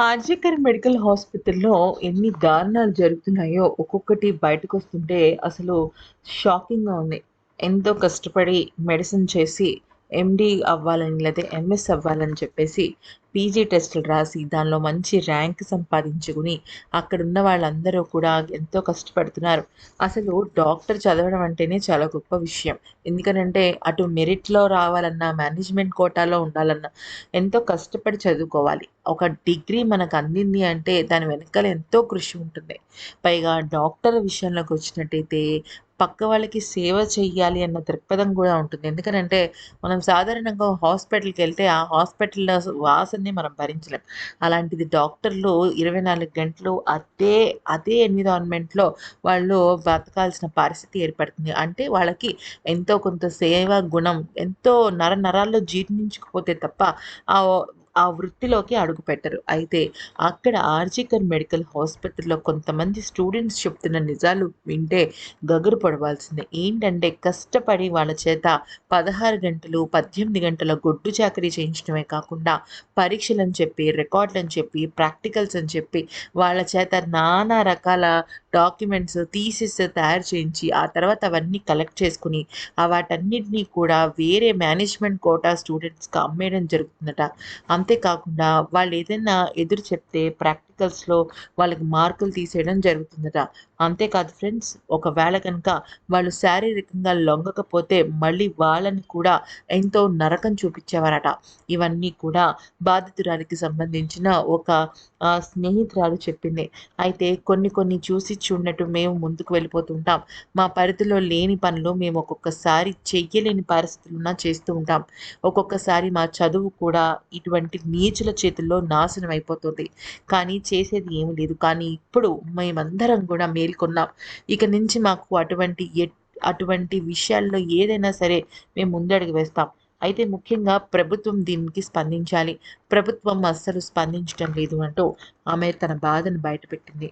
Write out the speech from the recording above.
RG Kar medical హాస్పిటల్‌లో ఎన్ని దారుణాలు జరుగుతున్నాయో ఒక్కొక్కటి బయటకొస్తుంటే అసలు షాకింగ్‌గా ఉంది. ఎంతో కష్టపడి మెడిసిన్ చేసి ఎండీ అవ్వాలని లేదా ఎంఎస్ అవ్వాలని చెప్పేసి పీజీ టెస్టులు రాసి దానిలో మంచి ర్యాంక్ సంపాదించుకుని అక్కడున్న వాళ్ళందరూ కూడా ఎంతో కష్టపడుతున్నారు. అసలు డాక్టర్ చదవడం అంటేనే చాలా గొప్ప విషయం. ఎందుకనంటే అటు మెరిట్‌లో రావాలన్నా, మేనేజ్మెంట్ కోటాలో ఉండాలన్నా ఎంతో కష్టపడి చదువుకోవాలి. ఒక డిగ్రీ మనకు అందింది అంటే దాని వెనకాల ఎంతో కృషి ఉంటుంది. పైగా డాక్టర్ విషయంలోకి వచ్చినట్టయితే పక్క వాళ్ళకి సేవ చెయ్యాలి అన్న దృక్పథం కూడా ఉంటుంది. ఎందుకనంటే మనం సాధారణంగా హాస్పిటల్కి వెళ్తే ఆ హాస్పిటల్ వాసనని మనం భరించలేం. అలాంటిది డాక్టర్లు 24 గంటలు అదే, అదే ఎన్విరాన్మెంట్‌లో వాళ్ళు బతకాల్సిన పరిస్థితి ఏర్పడుతుంది. అంటే వాళ్ళకి ఎంతో కొంత సేవా గుణం ఎంతో నర నరాల్లో జీర్ణించుకుపోతే తప్ప ఆ ఆ వృత్తిలోకి అడుగుపెట్టరు. అయితే అక్కడ ఆర్జికర్ మెడికల్ హాస్పిటల్‌లో కొంతమంది స్టూడెంట్స్ చెప్తున్న నిజాలు వింటే గగురు పడవలసింది ఏంటంటే కష్టపడి వాళ్ళ చేత 16 గంటలు, 18 గంటల గొడ్డు చాకరీ చేయించడమే కాకుండా పరీక్షలని చెప్పి, రికార్డులని చెప్పి, ప్రాక్టికల్స్ అని చెప్పి వాళ్ళ చేత నానా రకాల డాక్యుమెంట్స్, థీసిస్ తయారు చేయించి ఆ తర్వాత అవన్నీ కలెక్ట్ చేసుకుని వాటన్నిటినీ వాటన్నిటిని కూడా వేరే మేనేజ్మెంట్ కోటా స్టూడెంట్స్‌కి అమ్మేయడం జరుగుతుందట. అంతేకాకుండా వాళ్ళేదైనా ఎదురు చెప్తే ప్రాక్టికల్స్‌లో వాళ్ళకి మార్కులు తీసేయడం జరుగుతుందట. అంతేకాదు ఫ్రెండ్స్ ఒకవేళ కనుక వాళ్ళు శారీరకంగా లొంగకపోతే మళ్ళీ వాళ్ళని కూడా ఎంతో నరకం చూపించేవారట ఇవన్నీ కూడా బాధితురాలికి సంబంధించిన ఒక స్నేహితురాలు చెప్పింది. అయితే కొన్ని కొన్ని చూసి చూడనట్టు మేము ముందుకు వెళ్ళిపోతుంటాం. మా పరిధిలో లేని పనులు మేము ఒక్కొక్కసారి చెయ్యలేని పరిస్థితులున్నా చేస్తూ ఉంటాం. ఒక్కొక్కసారి మా చదువు కూడా ఇటువంటి నీచుల చేతుల్లో నాశనం అయిపోతుంది. కానీ చేసేది ఏమీ లేదు. కానీ ఇప్పుడు మేమందరం కూడా మేల్కొన్నాం. ఇక నుంచి మాకు అటువంటి అటువంటి విషయాల్లో ఏదైనా సరే మేము ముందడుగు వేస్తాం. అయితే ముఖ్యంగా ప్రభుత్వం దీనికి స్పందించాలి. ప్రభుత్వం అస్సలు స్పందించడం లేదు అంటూ ఆమె తన బాధను బయటపెట్టింది.